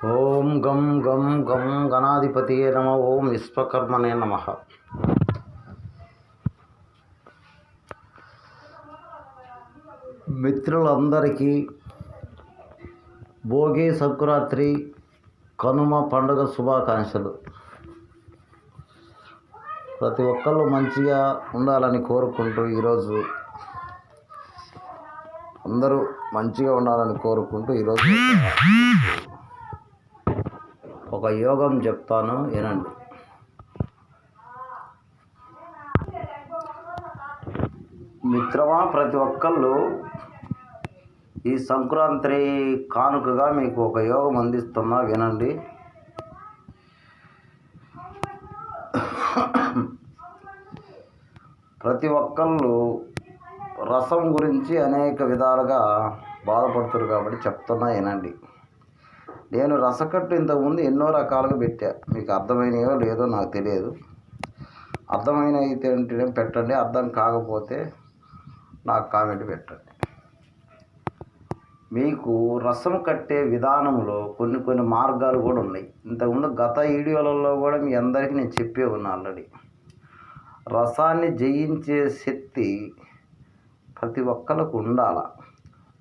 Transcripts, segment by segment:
ఓం గం గం గం గణాధిపతియే నమ ఓం విశ్వకర్మనే నమ. మిత్రులందరికీ భోగి సంక్రాంతి కనుమ పండుగ శుభాకాంక్షలు. ప్రతి ఒక్కళ్ళు మంచిగా ఉండాలని కోరుకుంటూ ఈరోజు అందరూ మంచిగా ఉండాలని కోరుకుంటూ ఈరోజు ఒక యోగం చెప్తాను వినండి. మిత్రమా ప్రతి ఒక్కళ్ళు ఈ సంక్రాంతి కానుకగా మీకు ఒక యోగం అందిస్తున్నా వినండి. ప్రతి ఒక్కళ్ళు రసం గురించి అనేక విధాలుగా బాధపడుతున్నారు కాబట్టి చెప్తున్నా వినండి. నేను రసకట్టు ఇంతకుముందు ఎన్నో రకాలుగా పెట్టా. మీకు అర్థమైనయో లేదో నాకు తెలియదు. అర్థమైన అయితే ఉంటేనే పెట్టండి అర్థం కాకపోతే నాకు కామెంట్ పెట్టండి. మీకు రసం కట్టే విధానంలో కొన్ని కొన్ని మార్గాలు కూడా ఉన్నాయి. ఇంతకుముందు గత వీడియోలలో కూడా మీ అందరికీ నేను చెప్పే ఉన్నా ఆల్రెడీ. రసాన్ని జయించే శక్తి ప్రతి ఒక్కరికి ఉండాల?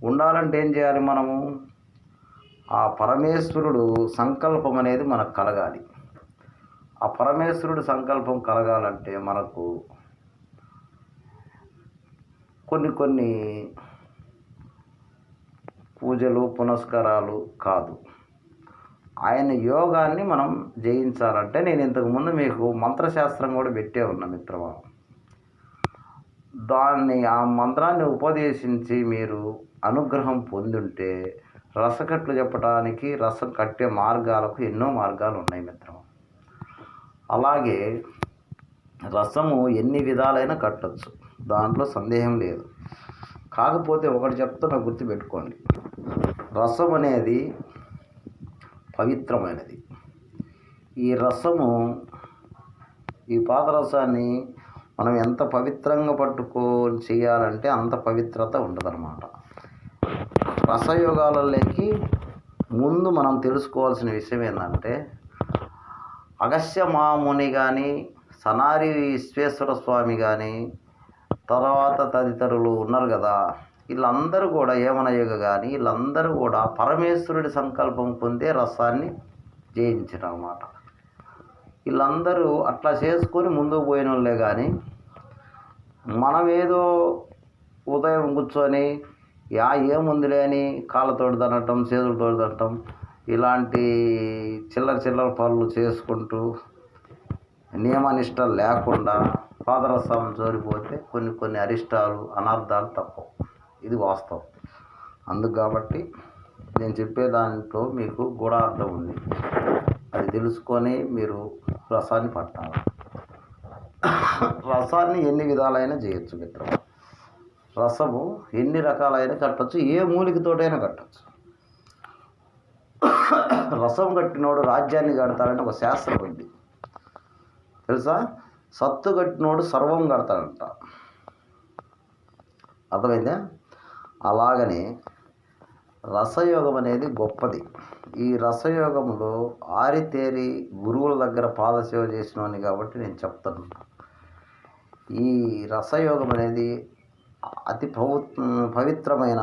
ఉండాలంటే ఏం చేయాలి మనము? ఆ పరమేశ్వరుడు సంకల్పం అనేది మనకు కలగాలి. ఆ పరమేశ్వరుడు సంకల్పం కలగాలంటే మనకు కొన్ని కొన్ని పూజలు పునస్కారాలు కాదు. ఆయన యోగాన్ని మనం జయించాలంటే నేను ఇంతకుముందు మీకు మంత్రశాస్త్రం కూడా పెట్టే ఉన్నా మిత్రమా? దాన్ని ఆ మంత్రాన్ని ఉపదేశించి మీరు అనుగ్రహం పొందుంటే రసకట్లు చెప్పడానికి రసం కట్టే మార్గాలకు ఎన్నో మార్గాలు ఉన్నాయి మిత్రం అలాగే రసము ఎన్ని విధాలైన కట్టచ్చు. దాంట్లో సందేహం లేదు. కాకపోతే ఒకటి చెప్తున్నా గుర్తుపెట్టుకోండి. రసం అనేది పవిత్రమైనది. ఈ రసము ఈ పాదరసాన్ని మనం ఎంత పవిత్రంగా పట్టుకొని చేయాలంటే అంత పవిత్రత ఉండదన్నమాట. రసయోగాలలోకి ముందు మనం తెలుసుకోవాల్సిన విషయం ఏంటంటే అగస్య మాముని కానీ సనారి విశ్వేశ్వర స్వామి కానీ తర్వాత తదితరులు ఉన్నారు కదా. వీళ్ళందరూ కూడా ఏమనయోగ కానీ వీళ్ళందరూ కూడా పరమేశ్వరుడి సంకల్పం పొందే రసాన్ని జయించారు అన్నమాట. వీళ్ళందరూ అట్లా చేసుకొని ముందుకు పోయిన వాళ్ళే కానీ మనమేదో ఉదయం కూర్చొని యా ఏముందిలే అని కాళ్ళతోటి తనటం చేతులు తనటం ఇలాంటి చిల్లర చిల్లర పనులు చేసుకుంటూ నియమనిష్ట లేకుండా పాదరసం జోరిపోతే కొన్ని కొన్ని అరిష్టాలు అనర్థాలు తప్పవు. ఇది వాస్తవం. అందుకు కాబట్టి నేను చెప్పే దాంట్లో మీకు గూఢార్థం ఉంది. అది తెలుసుకొని మీరు రసాన్ని పట్టాలి. రసాన్ని ఎన్ని విధాలైనా చేయొచ్చు మిత్రం రసము ఎన్ని రకాలైన కట్టచ్చు ఏ మూలికతోటైనా కట్టచ్చు. రసం కట్టినోడు రాజ్యాన్ని కడతాడని ఒక శాస్త్రం ఉంది. తెలుసా? సత్తు కట్టినోడు సర్వం కడతాడంట. అర్థమైందా? అలాగనే రసయోగం అనేది గొప్పది. ఈ రసయోగంలో ఆరితేరి గురువుల దగ్గర పాదసేవ చేసినవాడిని కాబట్టి నేను చెప్తాను. ఈ రసయోగం అనేది అతి పవు పవిత్రమైన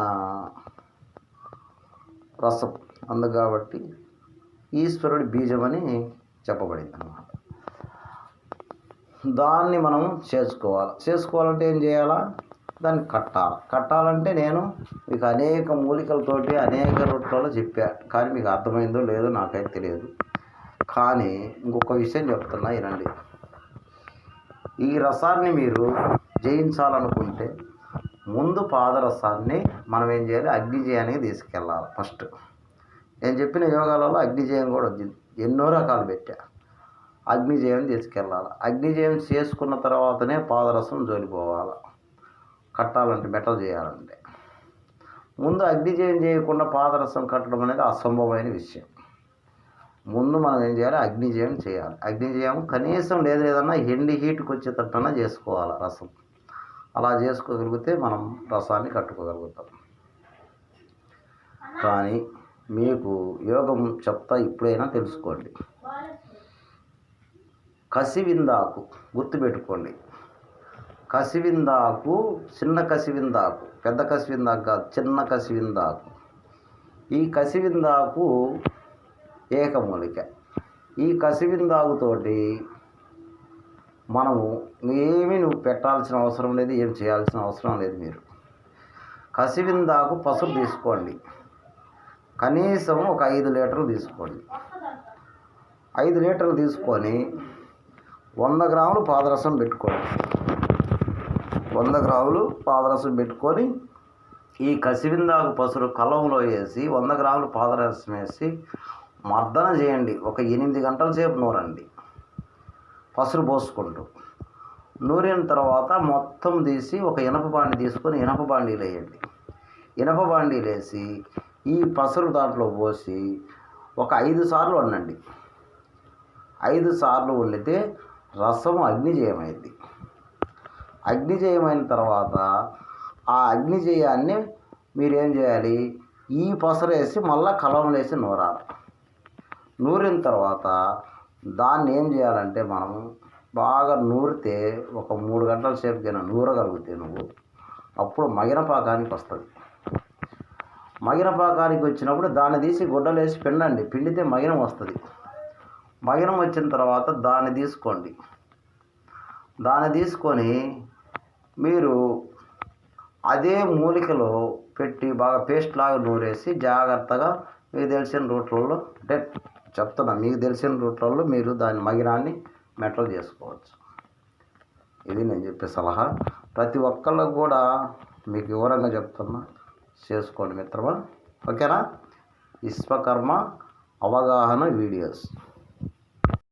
రసం. అందు కాబట్టి ఈశ్వరుడి బీజమని చెప్పబడింది అన్నమాట దాన్ని మనం చేసుకోవాలి. చేసుకోవాలంటే ఏం చేయాలా? దాన్ని కట్టాలి. కట్టాలంటే నేను మీకు అనేక మూలికలతోటి అనేక రొట్టెలలో చెప్పా. కానీ మీకు అర్థమైందో లేదో నాకైతే తెలియదు. కానీ ఇంకొక విషయం చెప్తున్నా వినండి. ఈ రసాన్ని మీరు జయించాలనుకుంటే ముందు పాదరసాన్ని మనం ఏం చేయాలి? అగ్నిజయానికి తీసుకెళ్ళాలి ఫస్ట్. నేను చెప్పిన యోగాలలో అగ్నిజయం కూడా వచ్చింది ఎన్నో రకాలు పెట్టా. అగ్నిజయం తీసుకెళ్ళాలి. అగ్నిజయం చేసుకున్న తర్వాతనే పాదరసం జోలిపోవాలి. కట్టాలంటే మెటల్ చేయాలంటే. ముందు అగ్నిజయం చేయకుండా పాదరసం కట్టడం అనేది అసంభవమైన విషయం. ముందు మనం ఏం చేయాలి? అగ్నిజయం చేయాలి. అగ్నిజయం కనీసం లేదు లేదన్నా ఎండి హీట్కి వచ్చేటట్టన్నా చేసుకోవాలి రసం. అలా చేసుకోగలిగితే మనం రసాన్ని కట్టుకోగలుగుతాం. కానీ మీకు యోగం చెప్తా ఇప్పుడైనా తెలుసుకోండి. కసివిందాకు గుర్తుపెట్టుకోండి. కసివిందాకు చిన్న కసివిందాకు పెద్ద కసివిందాకు కాదు చిన్న కసివిందాకు. ఈ కసివిందాకు ఏకమూలిక. ఈ కసివిందాకుతోటి మనము ఏమీ నువ్వు పెట్టాల్సిన అవసరం లేదు ఏం చేయాల్సిన అవసరం లేదు మీరు. కసివిందాకు పసుపు తీసుకోండి. కనీసం ఒక ఐదు లీటర్లు తీసుకోండి. ఐదు లీటర్లు తీసుకొని వంద గ్రాములు పాదరసం పెట్టుకోండి. వంద గ్రాములు పాదరసం పెట్టుకొని ఈ కసివిందాకు పసురు కలంలో వేసి వంద గ్రాములు పాదరసం వేసి మర్దన చేయండి. ఒక ఎనిమిది గంటల సేపు నూరండి. పసురు పోసుకుంటూ. నూరిన తర్వాత మొత్తం తీసి ఒక ఇనప బాండి తీసుకొని ఇనప బాండీలు వేయండి. ఇనప బాండీలు వేసి ఈ పసరు దాంట్లో పోసి ఒక ఐదు సార్లు వండండి. ఐదు సార్లు వండితే రసం అగ్నిజయమైంది. అగ్నిజయమైన తర్వాత ఆ అగ్నిజయాన్ని మీరేం చేయాలి? ఈ పసరు వేసి మళ్ళీ కలంలో వేసి నూరాలి. నూరిన తర్వాత దాన్ని ఏం చేయాలంటే మనం బాగా నూరితే ఒక మూడు గంటల సేపుకైనా నూరగలిగితే నువ్వు అప్పుడు మగిన పాకానికి వస్తుంది మగిన పాకానికి వచ్చినప్పుడు దాన్ని తీసి గుడ్డలేసి పిండండి. పిండితే మగినం వస్తుంది మగినం వచ్చిన తర్వాత దాన్ని తీసుకోండి. దాన్ని తీసుకొని మీరు అదే మూలికలో పెట్టి బాగా పేస్ట్ లాగా నూరేసి జాగ్రత్తగా మీకు తెలిసిన రూట్లలో అంటే చెప్తున్నా. మీకు తెలిసిన రూట్లలో మీరు దాని మగినాన్ని మెటల్ చేసుకోవచ్చు. ఇది నేను చెప్పే సలహా. ప్రతి ఒక్కళ్ళకు కూడా మీకు వివరంగా చెప్తున్నా. చేసుకోండి మిత్రమా. ఓకేనా? విశ్వకర్మ అవగాహన వీడియోస్.